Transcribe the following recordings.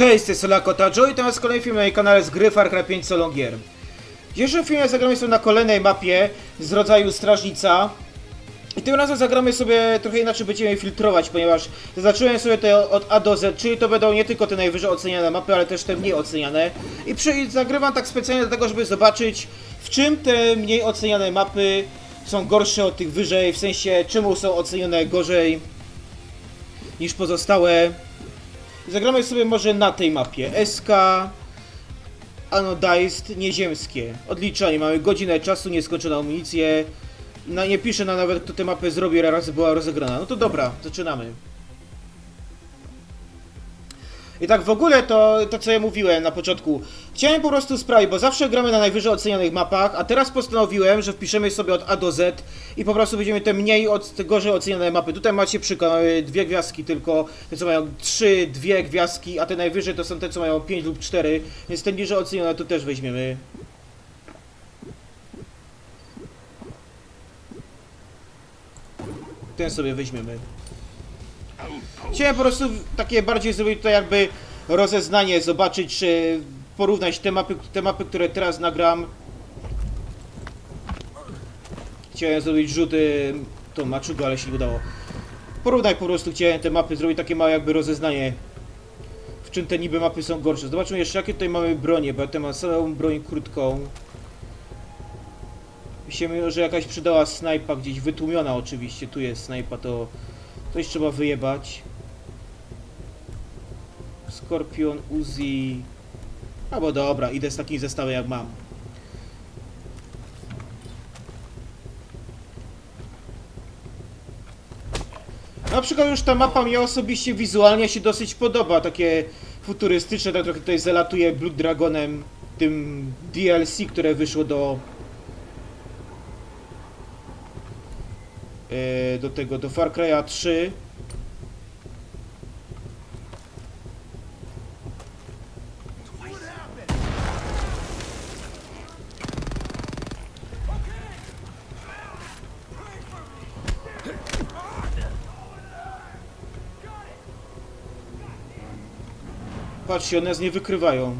Cześć, to jest Solako Tajo i to jest kolejny film na jej kanale z gry Far Cry 5 Solo Gier. Dzisiejszym filmie zagramy sobie na kolejnej mapie z rodzaju Strażnica. I tym razem zagramy sobie trochę inaczej, będziemy filtrować, ponieważ zaznaczyłem sobie to od A do Z, czyli to będą nie tylko te najwyżej oceniane mapy, ale też te mniej oceniane. I przy, zagrywam tak specjalnie dlatego, żeby zobaczyć, w czym te mniej oceniane mapy są gorsze od tych wyżej, w sensie czemu są ocenione gorzej niż pozostałe. Zagramy sobie może na tej mapie. SK Anodized Nieziemskie. Odliczanie. Mamy godzinę czasu, nieskończoną amunicję. No, nie pisze nam nawet kto tę mapę zrobi, razy była rozegrana. No to dobra, zaczynamy. I tak w ogóle to, to co ja mówiłem na początku. Chciałem po prostu sprawić, bo zawsze gramy na najwyżej ocenianych mapach, a teraz postanowiłem, że wpiszemy sobie od A do Z i po prostu będziemy te mniej, od, te gorzej oceniane mapy. Tutaj macie przykład, mamy dwie gwiazdki tylko, te co mają trzy, dwie gwiazdki, a te najwyżej to są te co mają pięć lub cztery, więc te niżej ocenione to też weźmiemy. Ten sobie weźmiemy. Chciałem po prostu takie bardziej zrobić tutaj jakby rozeznanie, zobaczyć, czy porównać te mapy, te mapy, które teraz nagram. Chciałem zrobić rzuty tą maczugu, ale się nie udało. Porównaj po prostu, chciałem te mapy zrobić takie małe jakby rozeznanie. W czym te niby mapy są gorsze. Zobaczmy jeszcze jakie tutaj mamy bronie, bo ja tutaj mam samą broń krótką. Mi że jakaś przydała snajpa gdzieś, wytłumiona oczywiście, tu jest snajpa, to coś trzeba wyjebać. Skorpion, Uzi. Albo dobra, idę z takim zestawem jak mam. Na przykład już ta mapa mnie osobiście wizualnie się dosyć podoba, takie futurystyczne, tak trochę tutaj zalatuje Blood Dragonem, tym DLC, które wyszło do do tego, do Far Cry'a 3 Patrzcie, one nas nie wykrywają.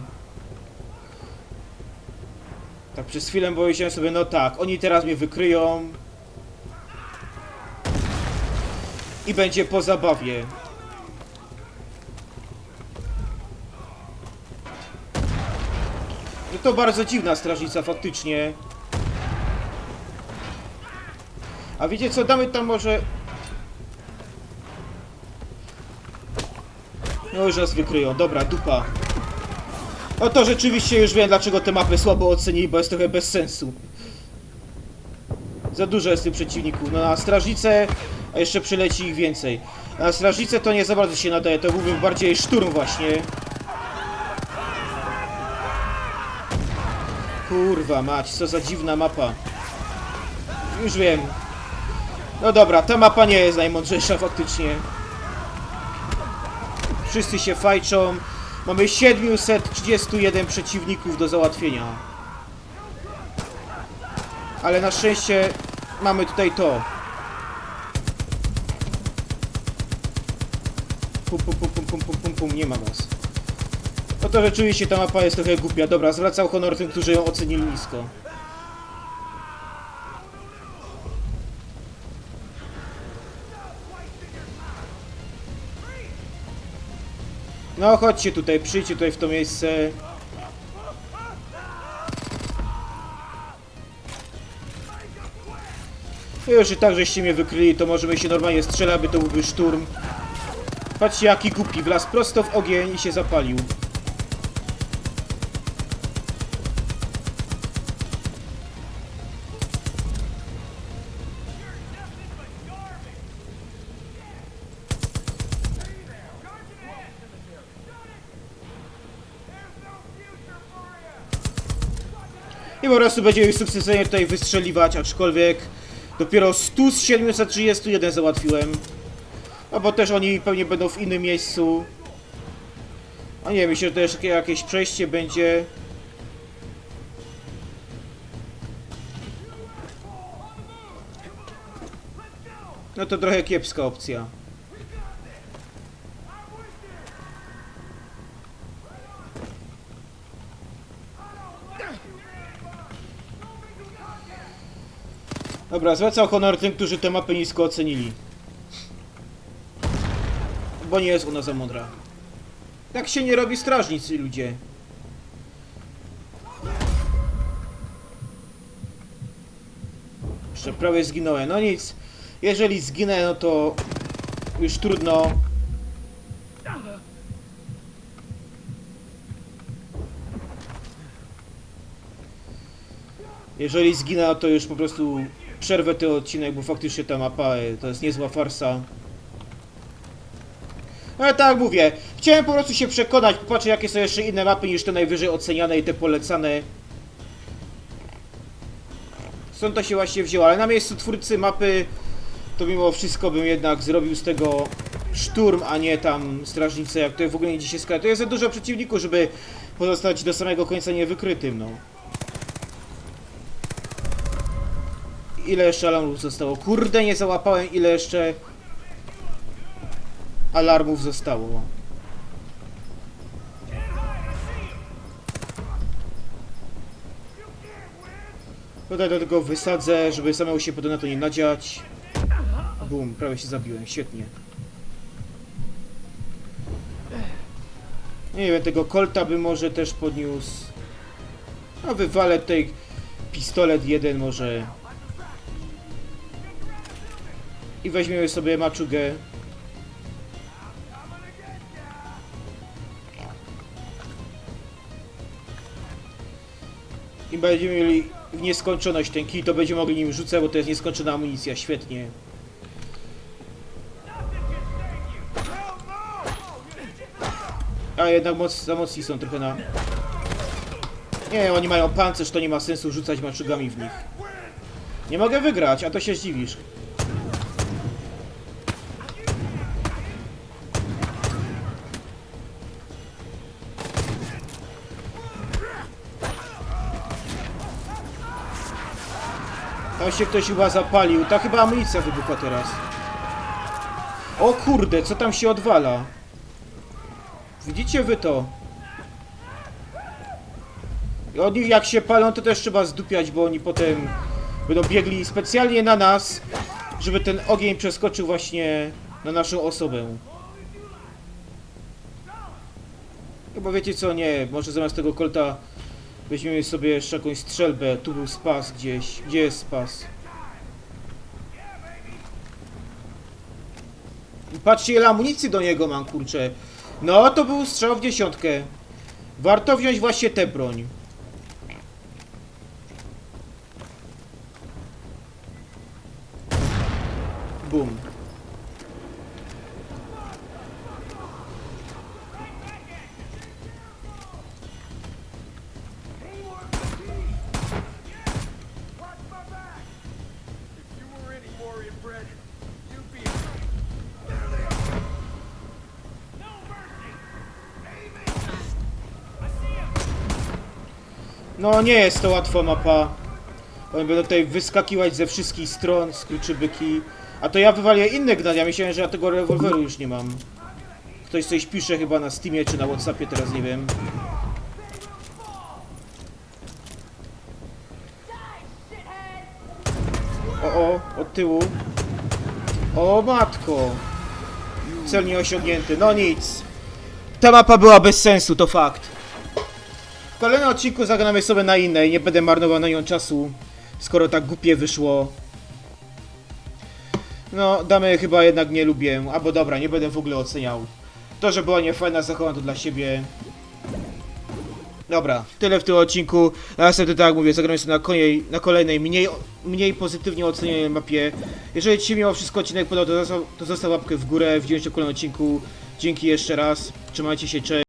Tak przez chwilę powiedziałem sobie, no tak, oni teraz mnie wykryją. I będzie po zabawie. No to bardzo dziwna strażnica faktycznie. A wiecie co, damy tam może... No już nas wykryją, dobra, dupa. No to rzeczywiście już wiem, dlaczego te mapy słabo ocenili, bo jest trochę bez sensu. Za dużo jest tych przeciwników. No na strażnicę, a jeszcze przyleci ich więcej. Na strażnicę to nie za bardzo się nadaje, to byłby bardziej szturm właśnie. Kurwa mać, co za dziwna mapa. Już wiem. No dobra, ta mapa nie jest najmądrzejsza faktycznie. Wszyscy się fajczą. Mamy 731 przeciwników do załatwienia. Ale na szczęście mamy tutaj to. Pum, pum, pum, pum, pum, pum, pum, pum, nie ma was. No to rzeczywiście ta mapa jest trochę głupia. Dobra, zwracał honor tym, którzy ją ocenili nisko. No chodźcie tutaj, przyjdźcie tutaj w to miejsce. No już i tak, żeście mnie wykryli, to możemy się normalnie strzelać, aby to byłby szturm. Patrzcie jaki głupi, wlazł prosto w ogień i się zapalił. I po prostu będziemy sukcesywnie tutaj wystrzeliwać, aczkolwiek dopiero 100 z 731 załatwiłem. No bo też oni pewnie będą w innym miejscu. A nie, myślę, że też jakieś przejście będzie. No to trochę kiepska opcja. Dobra, zwracam honor tym, którzy te mapy nisko ocenili. Bo nie jest ona za mądra. Tak się nie robi strażnicy, ludzie. Jeszcze prawie zginąłem. No nic. Jeżeli zginę, no to już trudno. Jeżeli zginę, no to już po prostu przerwę ten odcinek, bo faktycznie ta mapa e, to jest niezła farsa. Ale tak jak mówię, chciałem po prostu się przekonać, popatrzeć jakie są jeszcze inne mapy niż te najwyżej oceniane i te polecane. Stąd to się właśnie wzięło, ale na miejscu twórcy mapy to mimo wszystko bym jednak zrobił z tego szturm, a nie tam strażnicę, jak to w ogóle nie dzisiaj skala. To jest za dużo przeciwników, żeby pozostać do samego końca niewykrytym, no. Ile jeszcze alarmów zostało? Kurde, nie załapałem ile jeszcze alarmów zostało. Tutaj do tego wysadzę, żeby samemu się potem na to nie nadziać. Bum, prawie się zabiłem, świetnie. Nie wiem, tego kolta by może też podniósł. A wywalę tutaj pistolet jeden może. I weźmiemy sobie maczugę. Będziemy mieli w nieskończoność ten kij, to będziemy mogli nim rzucać, bo to jest nieskończona amunicja, świetnie. A jednak moc, za mocni są trochę na... Nie, oni mają pancerz, to nie ma sensu rzucać maczugami w nich. Nie mogę wygrać, a to się zdziwisz. Tam się ktoś chyba zapalił. Ta chyba amunicja wybuchła teraz. O kurde, co tam się odwala? Widzicie wy to? I oni jak się palą, to też trzeba zdupiać, bo oni potem będą biegli specjalnie na nas, żeby ten ogień przeskoczył właśnie na naszą osobę. Chyba wiecie co, nie, może zamiast tego kolta weźmiemy sobie jeszcze jakąś strzelbę. Tu był spas gdzieś. Gdzie jest spas? Patrzcie ile amunicji do niego mam, kurczę. No, to był strzał w dziesiątkę. Warto wziąć właśnie tę broń. Bum. No nie jest to łatwa mapa. Oni będą tutaj wyskakiwać ze wszystkich stron, skurczybyki. A to ja wywalię inne gnania, myślałem, że ja tego rewolweru już nie mam. Ktoś coś pisze chyba na Steamie czy na Whatsappie, teraz nie wiem. O, o, od tyłu. O matko. Cel nie osiągnięty, no nic. Ta mapa była bez sensu, to fakt. W kolejnym odcinku zagramy sobie na innej, nie będę marnował na nią czasu, skoro tak głupie wyszło. No, damy chyba jednak nie lubię, albo dobra, nie będę w ogóle oceniał. To, że była niefajna, zachowam to dla siebie. Dobra, tyle w tym odcinku. Następnie, tak jak mówię, zagramy sobie na, koniej, na kolejnej, mniej, mniej pozytywnie ocenionej mapie. Jeżeli Ci się mimo wszystko odcinek podobał, to zostaw, to zostaw łapkę w górę. Widzimy się w kolejnym odcinku. Dzięki jeszcze raz. Trzymajcie się, cześć.